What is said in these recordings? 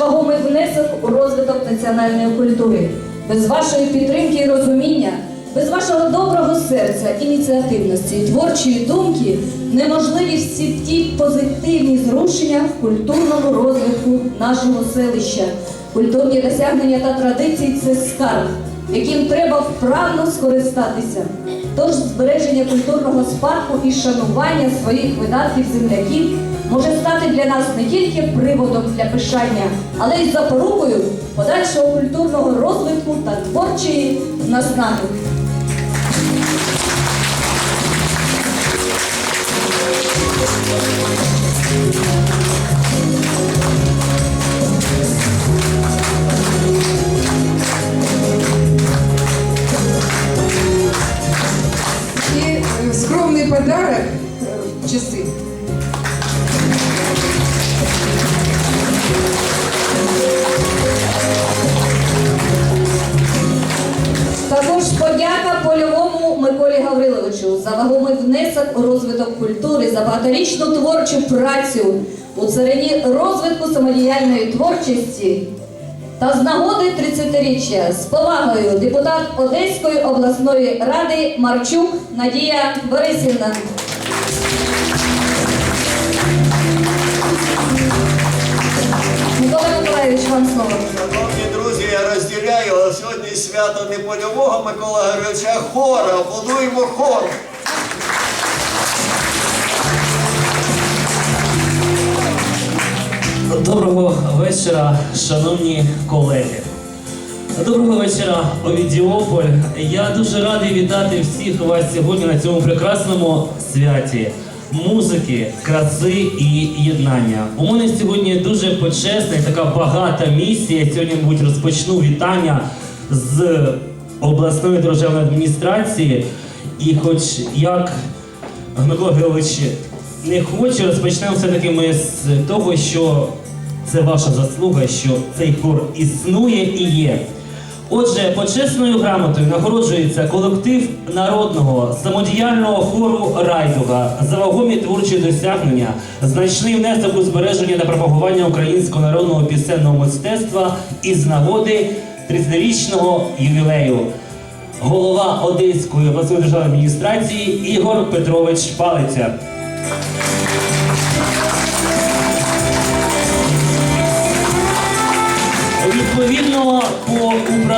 вагомий внесок у розвиток національної культури. Без вашої підтримки і розуміння, без вашого доброго серця, ініціативності творчої думки неможливі всі ті позитивні зрушення в культурному розвитку нашого селища. Культурні досягнення та традиції це скарб, яким треба вправно скористатися. Тож збереження культурного спадку і шанування своїх видатків земляків може стати для нас не тільки приводом для пишання, але й запорукою подальшого культурного розвитку та творчої наснаги. Творчу працю у царині розвитку самодіяльної творчості. Та з нагоди 30-річчя з повагою депутат Одеської обласної ради Марчук Надія Борисівна. Шановні друзі, я розділяю, але сьогодні свято не польового Микола Григоровича, а хора. Аплодуємо хор. Доброго вечора, шановні колеги. Доброго вечора, Овідіополь. Я дуже радий вітати всіх вас сьогодні на цьому прекрасному святі музики, краси і єднання. У мене сьогодні дуже почесна і така багата місія. Сьогодні, мабуть, розпочну вітання з обласної державної адміністрації. І хоч як Микола Георгійович не хоче, розпочнемо все-таки ми з того, що це ваша заслуга, що цей хор існує і є. Отже, почесною грамотою нагороджується колектив народного самодіяльного хору Райдуга за вагомі творчі досягнення, значний внесок у збереження та пропагування українського народного пісенного мистецтва із нагоди 30-річного ювілею. Голова Одеської обласної державної адміністрації Ігор Петрович Палиця.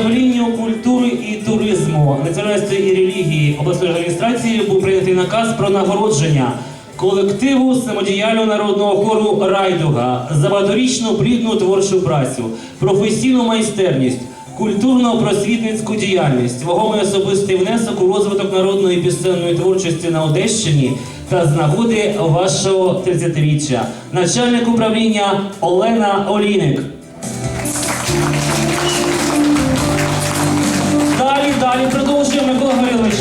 Управлінню культури і туризму національності і релігії обласної адміністрації був прийнятий наказ про нагородження колективу самодіяльного народного хору Райдуга за багаторічну плідну творчу працю, професійну майстерність, культурно-просвітницьку діяльність, вагомий особистий внесок у розвиток народної пісенної творчості на Одещині та з нагоди вашого 30-річчя. Начальник управління Олена Олійник. Далі, продовжуємо Микола Гаврилович.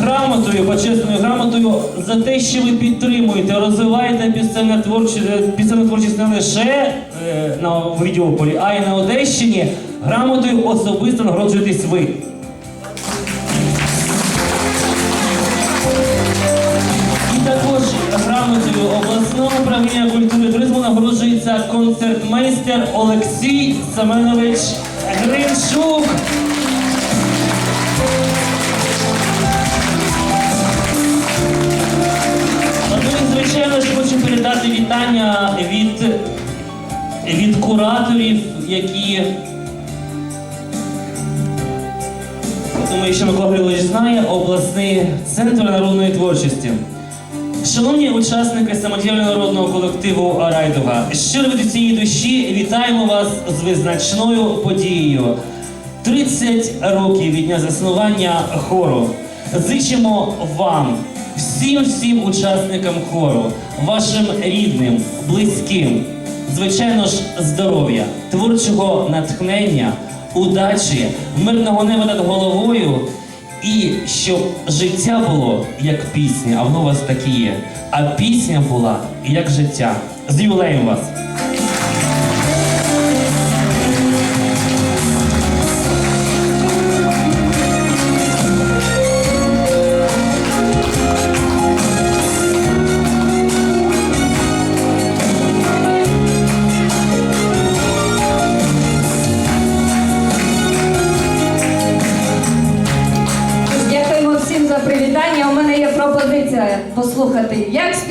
Грамотою, почесною грамотою за те, що ви підтримуєте, розвиваєте пісенну творчість, творчість не лише е, на Відіополі, а й на Одещині. Грамотою особисто нагороджуєтесь ви. І також грамотою обласного управління культури і туризму нагороджується концертмейстер Олексій Семенович Гринчук. Передати вітання від, від кураторів, які думаю, що Микола Григорович знає, обласний центр народної творчості. Шановні учасники самодіяльного народного колективу Райдуга, щиро від цієї душі вітаємо вас з визначною подією. 30 років від дня заснування хору. Зичимо вам, всім всім учасникам хору, вашим рідним, близьким, звичайно ж, здоров'я, творчого натхнення, удачі, мирного неба над головою. І щоб життя було як пісня, а воно у вас таке є. А пісня була як життя. З ювілеєм вас!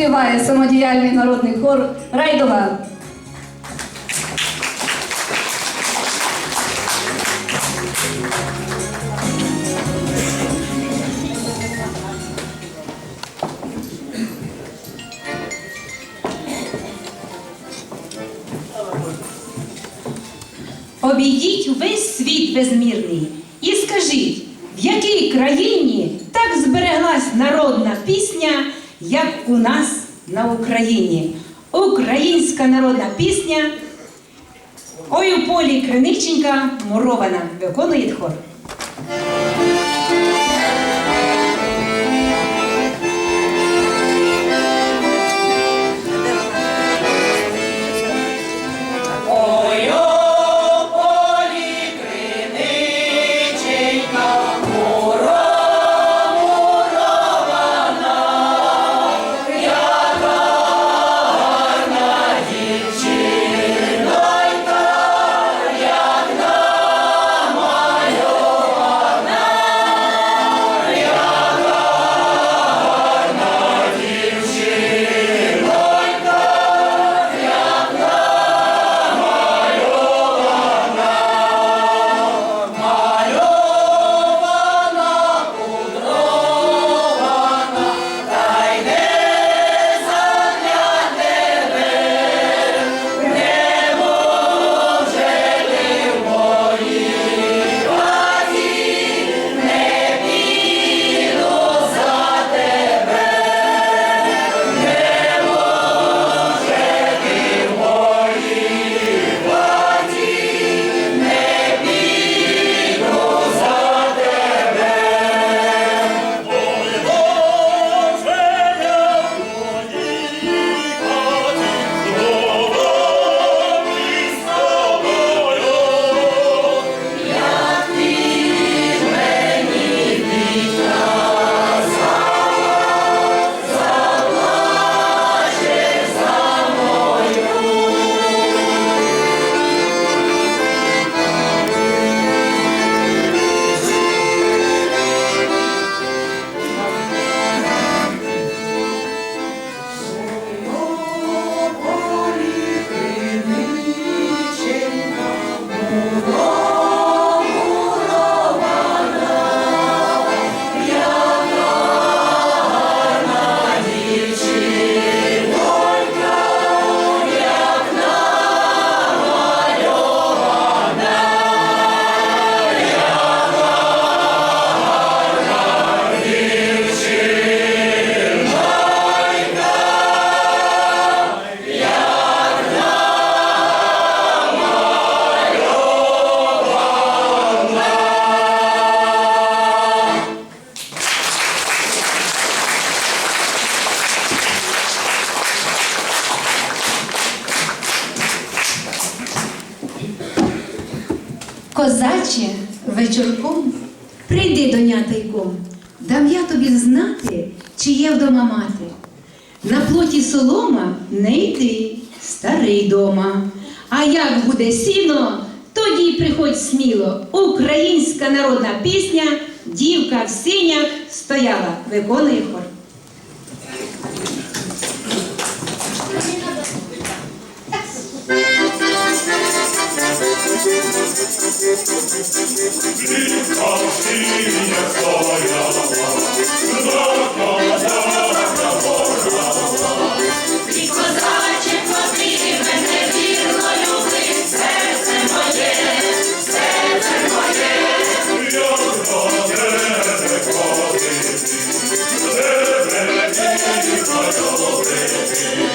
Співає самодіяльний народний хор Райдуга. Обійдіть весь світ безмірний і скажіть, в якій країні так збереглась народна пісня, як у нас на Україні. Українська народна пісня. Ой у полі криниченька мурована. Виконує хор. буде сіно, тоді приходь сміло. Українська народна пісня Дівка в синях стояла, виконує хор. Дівка в синях стояла, Дівка в синях baby.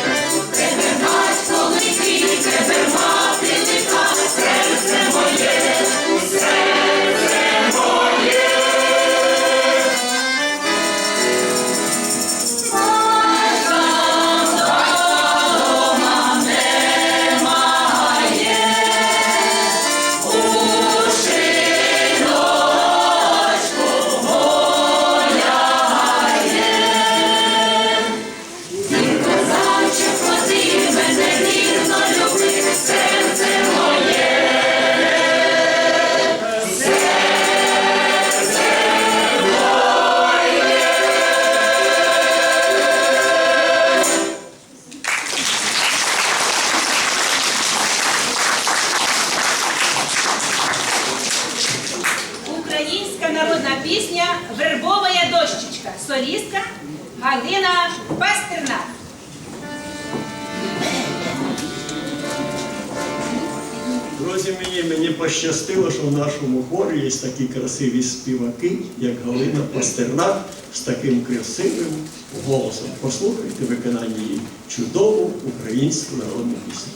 Пощастило, що в нашому хорі є такі красиві співаки, як Галина Пастернак, з таким красивим голосом. Послухайте виконання її чудову українську народну пісню.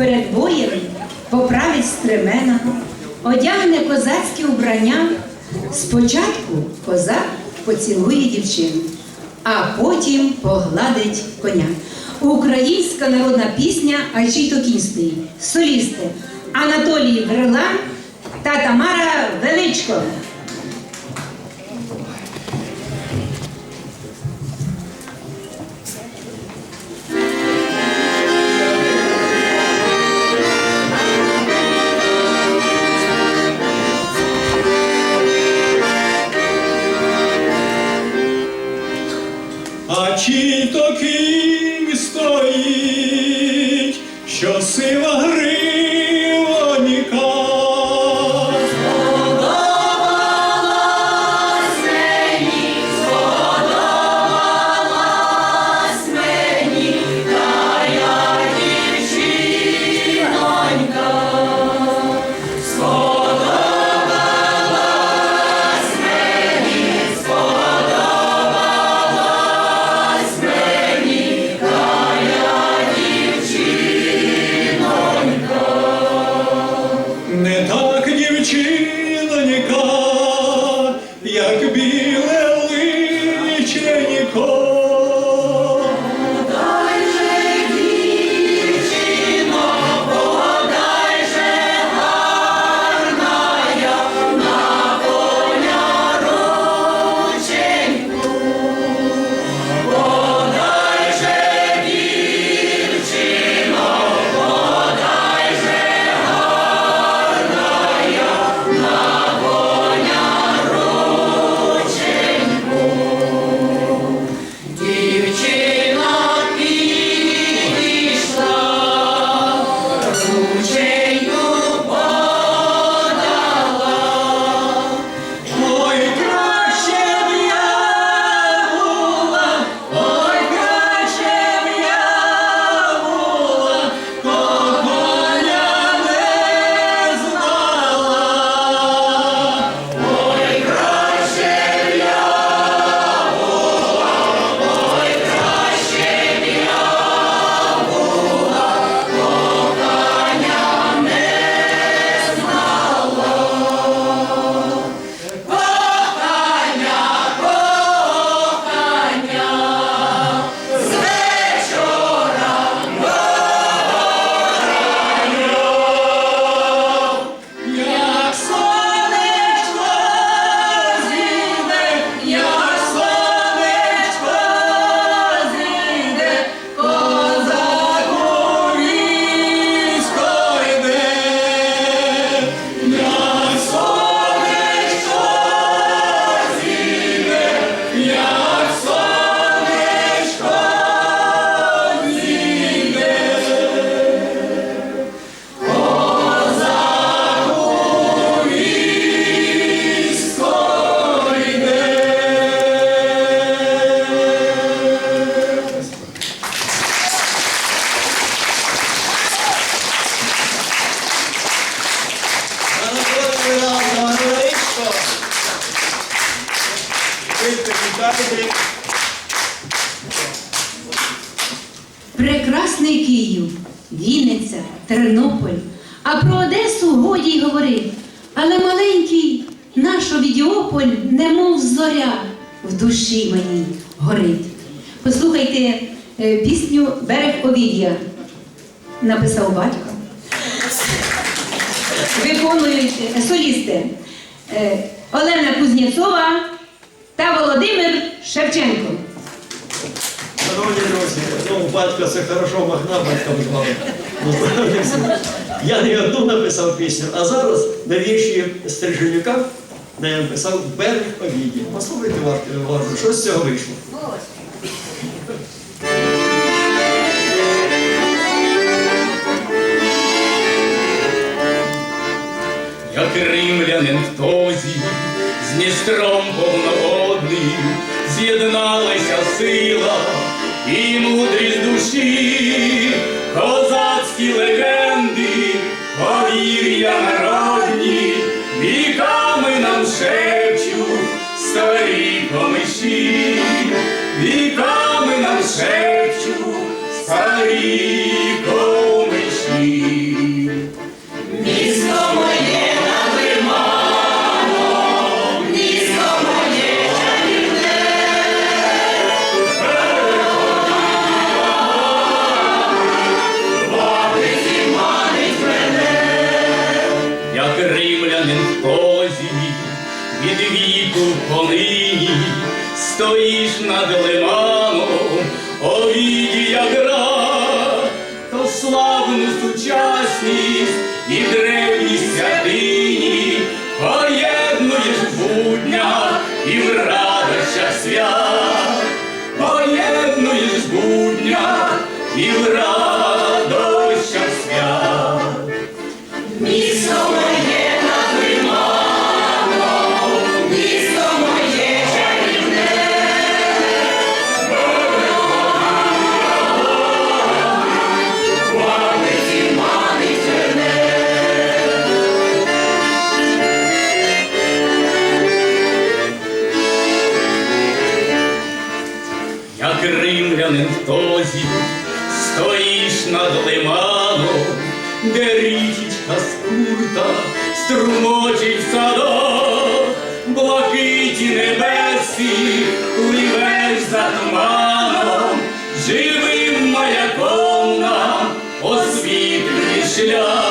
Перед боєм поправить стремена, одягне козацьке убрання. Спочатку козак поцілує дівчину, а потім погладить коня. Українська народна пісня «А чий то кінь стоїть». Солісти Анатолій Верлан та Тамара Величко. Вінниця, Тернополь. А про Одесу годі й говорить. Але маленький наш Овідіополь, немов зоря, в душі мені горить. Послухайте е, пісню Берег Овідія. Написав батько. Виконують е, солісти е, Олена Кузнєцова та Володимир Шевченко. Шановні друзі, ну, батько це хорошо махна, батьком звали. Ну, Я не одну написав пісню, а зараз на вірші Стриженюка написав берег повіді. Послухайте варто, що з цього вийшло. Над лиманом, овідія гра, то славну сучасність і древність святині, поєднуєш в буднях і в радощах свят, поєднуєш в буднях і в радощах свят. як римлянин тозі, стоїш над лиманом, де річечка скурта струмочить в садок, блакиті небесі, пливеш за туманом, живим маяком нам освітлює шлях,